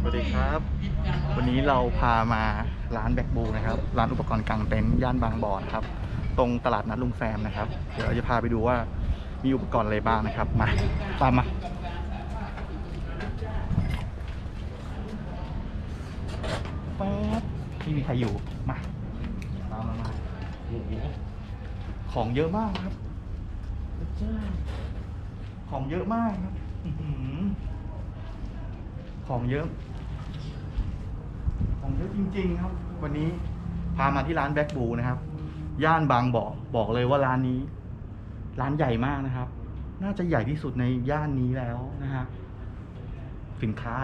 สวัสดีครับ วันนี้เราพามาร้านแบกบูนะครับ ร้านอุปกรณ์กางเต็นท์ย่านบางบ่อนครับ ตรงตลาดนัดลุงแซมนะครับ เดี๋ยวเราจะพาไปดูว่ามีอุปกรณ์อะไรบ้างนะครับ มาตามมาป๊บไม่มีใครอยู่ มาตามมามาของเยอะมากครับเจ้า ของเยอะมากครับของเยอะ ของเยอะจริง ๆ ครับ วันนี้พามาที่ร้านแบ็กบูนะครับ ย่านบางบ่อบอกเลยว่าร้านนี้ ร้านใหญ่มากนะครับ น่าจะใหญ่ที่สุดในย่านนี้แล้วนะฮะสินค้า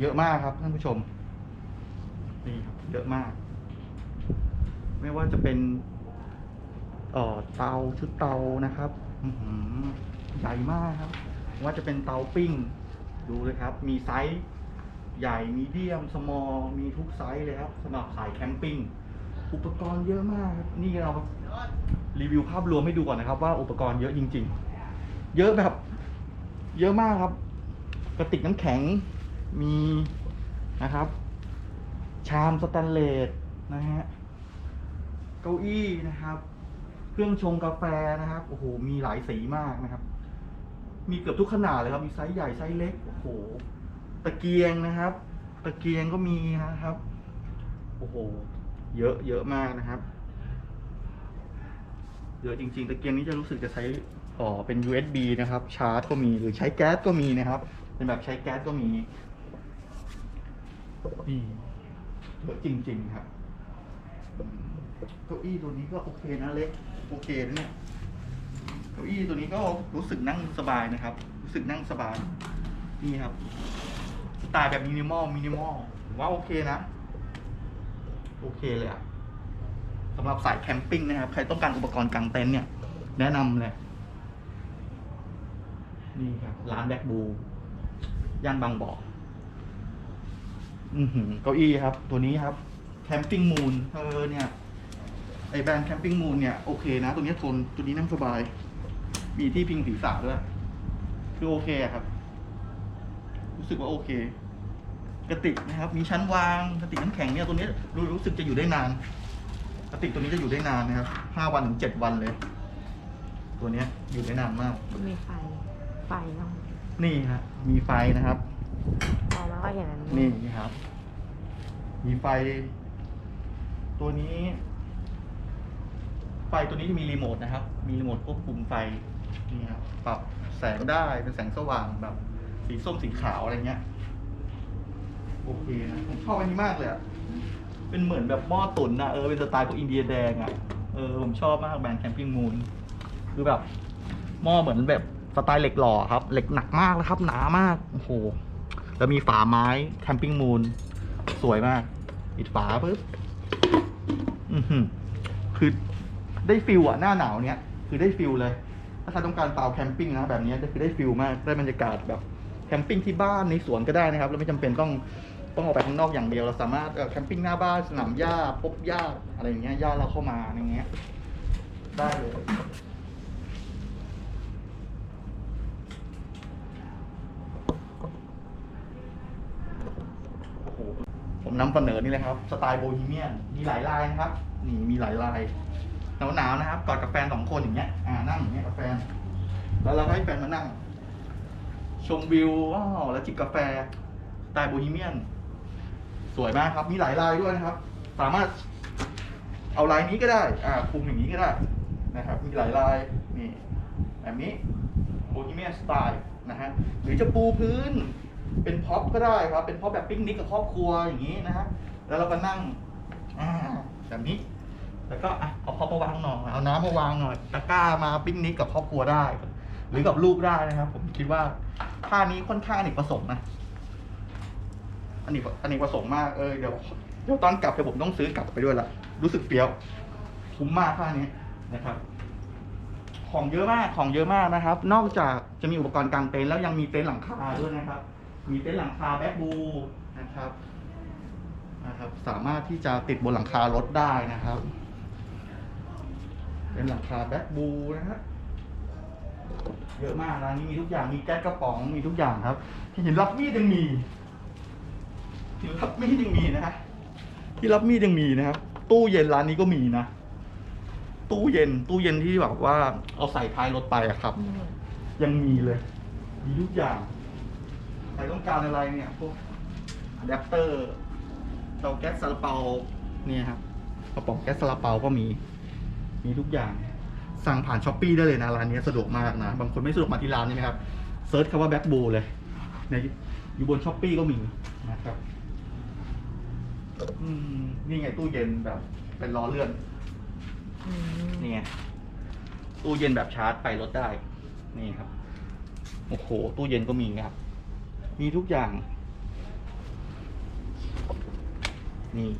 เยอะมากครับท่านผู้ชมนี่ครับ เยอะมาก ไม่ว่าจะเป็นเตาชุดเตานะครับ อื ใหญ่มากครับ ว่าจะเป็นเตาปิ้ง ดูเลยครับ มีไซส์ใหญ่มีเดียมสมอลมีทุกไซส์เลยครับสำหรับสายแคมปิ้งอุปกรณ์เยอะมากครับนี่เรารีวิวภาพรวมให้ดูก่อนนะครับ ว่าอุปกรณ์เยอะจริง ๆ เยอะแบบ เยอะมากครับกระติกน้ำแข็งมีนะครับ ชามสแตนเลสนะฮะเก้าอี้นะครับ เครื่องชงกาแฟนะครับโอ้โหมีหลายสีมากนะครับ มีเกือบทุกขนาดเลยครับ มีไซส์ใหญ่ไซส์เล็ก โอ้โห ตะเกียงนะครับ ตะเกียงก็มีนะครับ โอ้โห เยอะเยอะมากนะครับ เยอะจริง ๆ ตะเกียงนี้จะรู้สึกจะใช้อ๋อเป็น USB นะครับ ชาร์จก็มีหรือใช้แก๊สก็มีนะครับ เป็นแบบใช้แก๊สก็มีนี่เยอะจริง ๆ ครับเก้าอี้ตัวนี้ก็โอเคนะเล็ก โอเคนะเนี่ย ก้าอี้ตัวนี้ก็รู้สึกนั่งสบายนะครับ รู้สึกนั่งสบาย นี่ครับ สไตล์แบบมินิมอล มินิมอลว่าโอเคนะ โอเคเลยอะสำหรับสายแคมปิ้งนะครับ ใครต้องการอุปกรณ์กางเต็นท์เนี่ย แนะนำเลย นี่ครับ ร้านแบ็กบูย่านบางบ่ออือหือเก้าอี้ครับ ตัวนี้ครับ แคมปิ้งมูนเออเนี่ยไอแบรนด์แคมปิ้งมูนเนี่ย โอเคนะ ตัวนี้ทน ตัวนี้นั่งสบาย มีที่พิงศีรษะด้วย คือโอเคอะครับ รู้สึกว่าโอเค กระติกนะครับ มีชั้นวางกระติกน้ำแข็งเนี่ยตัวนี้รู้รู้สึกจะอยู่ได้นาน กระติกตัวนี้จะอยู่ได้นานนะครับห้าวันถึงเจ็ดวันเลย ตัวเนี้ยอยู่ได้นานมาก มีไฟ ไฟเนาะนี่ฮะมีไฟนะครับมองไม่ค่อยเห็นอันนี่ครับ มีไฟ ตัวนี้ ไฟตัวนี้จะมีรีโมทนะครับ มีรีโมทควบคุมไฟ นี่ครับปรับแสงได้เป็นแสงสว่างแบบ สีส้มสีขาวอะไรเงี้ยโอเคนะผมชอบอันนี้มากเลยอะเป็นเหมือนแบบหม้อตุ๋นนะเออเป็นสไตล์พวกอินเดียแดงอะเออผมชอบมากแบรนด์แคมปิ้งมูนคือแบบหม้อเหมือนแบบสไตล์เหล็กหล่อครับ เหล็กหนักมากนะครับ หนามากโอ้โหแล้วมีฝาไม้แคมปิ้งมูนสวยมากปิดฝาปุ๊บอือหือคือได้ฟิลอะหน้าหนาวเนี้ยคือได้ฟิลเลย ถ้าใครต้องการเตาแคมปิ้งนะแบบนี้ยคือได้ฟิลมากได้บรรยากาศแบบแคมปิ้งที่บ้านในสวนก็ได้นะครับแล้วไม่จำเป็นต้องต้องออกไปข้างนอกอย่างเดียว เราสามารถแคมปิ้งหน้าบ้านสนามหญ้าพบหญ้าอะไรอย่างเงี้ยหญ้าเราเข้ามาอย่างเงี้ยได้เลยผมนำเสนอนี่เลยครับ สไตล์โบฮีเมียนมีหลายลายนะครับ นี่มีหลายลายหนาวๆนะครับกอดกับแฟนสองคนอย่างเงี้ย แล้วเราก็ให้แฟนมานั่ง ชมวิวว้าวแล้วจิบกาแฟสไตล์โบฮีเมียน สวยมากครับ มีหลายลายด้วยนะครับ สามารถเอาลายนี้ก็ได้ อ่าคุมอย่างนี้ก็ได้นะครับ มีหลายลายนี่แบบนี้โบฮีเมียนสไตล์นะฮะหรือจะปูพื้นเป็นพ็อปก็ได้ครับ เป็นพ็อปแบบปิกนิกกับครอบครัวอย่างนี้นะฮะแล้วเราก็นั่งอ่าแบบนี้ แล้วก็อะเอาพ็อปมาวางหน่อยเอาน้ำมาวางหน่อยตะกร้ามาปิกนิกกับครอบครัวได้ หรือกับลูกได้นะครับ ผมคิดว่าท่านี้ค่อนข้างอเนกประสงค์นะอันนี้อันนี้ประสงค์มากเออเดี๋ยวเดี๋ยวตอนกลับเดี๋ยวผมต้องซื้อกลับไปด้วยละรู้สึกเปรี้ยวคุ้มมากท่านี้นะครับ ของเยอะมากของเยอะมากนะครับ นอกจากจะมีอุปกรณ์กางเต็นท์แล้วยังมีเต็นท์หลังคาด้วยนะครับ มีเต็นท์หลังคาแบ็คบูนะครับนะครับสามารถที่จะติดบนหลังคารถได้นะครับ เป็นหลังคาแบ็คบูนะฮะ เยอะมากร้านนี้มีทุกอย่างมีแก๊สกระป๋องมีทุกอย่างครับ ที่หินรับมีดยังมีหินรับมีดยังมีนะฮะที่รับมีดยังมีนะครับ ตู้เย็นร้านนี้ก็มีนะตู้เย็น ตู้เย็นที่แบบว่าเอาใส่ท้ายรถไปอะครับ ยังมีเลยมีทุกอย่างใครต้องการอะไรเนี่ยพวกอะแดปเตอร์เตาแก๊สซาลาเปาเนี่ยครับกระป๋องแก๊สซาลาเปาก็มี มีทุกอย่าง สั่งผ่านช้อปปีได้เลยนะร้านนี้สะดวกมากนะ บางคนไม่สะดวกมาที่ร้านใช่ไหมครับเซิร์ชคำว่าแบ็กบูเลยในอยู่บนช้อปปีก็มีนะครับอืมนี่ไงตู้เย็นแบบ เป็นล้อเลื่อนอืมนี่ไงตู้เย็นแบบชาร์จไปรถได้ นี่ครับ โอ้โห ตู้เย็นก็มีครับ มีทุกอย่าง นี่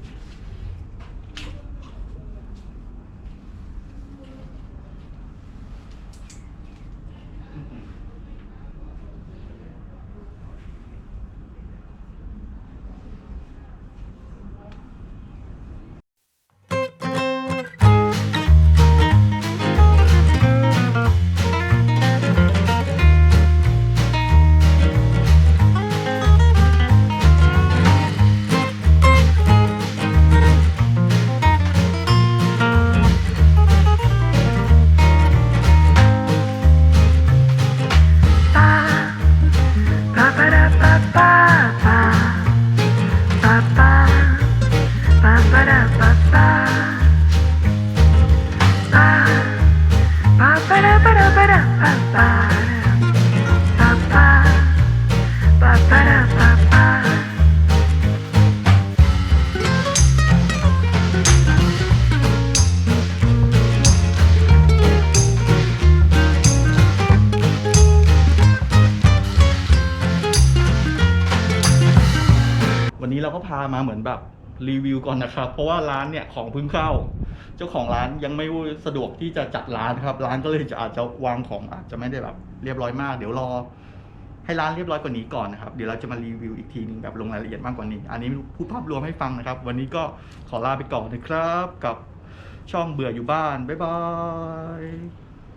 เราก็พามาเหมือนแบบรีวิวก่อนนะครับ เพราะว่าร้านเนี่ยของเพิ่งเข้า เจ้าของร้านยังไม่สะดวกที่จะจัดร้านครับ ร้านก็เลยจะอาจจะวางของอาจจะไม่ได้แบบ เรียบร้อยมาก เดี๋ยวรอ ให้ร้านเรียบร้อยกว่านี้ก่อนนะครับ เดี๋ยวเราจะมารีวิวอีกทีหนึงแบบลงรายละเอียดมากกว่านี้ อันนี้พูดภาพรวมให้ฟังนะครับ วันนี้ก็ขอลาไปก่อนนะครับ กับช่องเบื่ออยู่บ้านบ๊ายบาย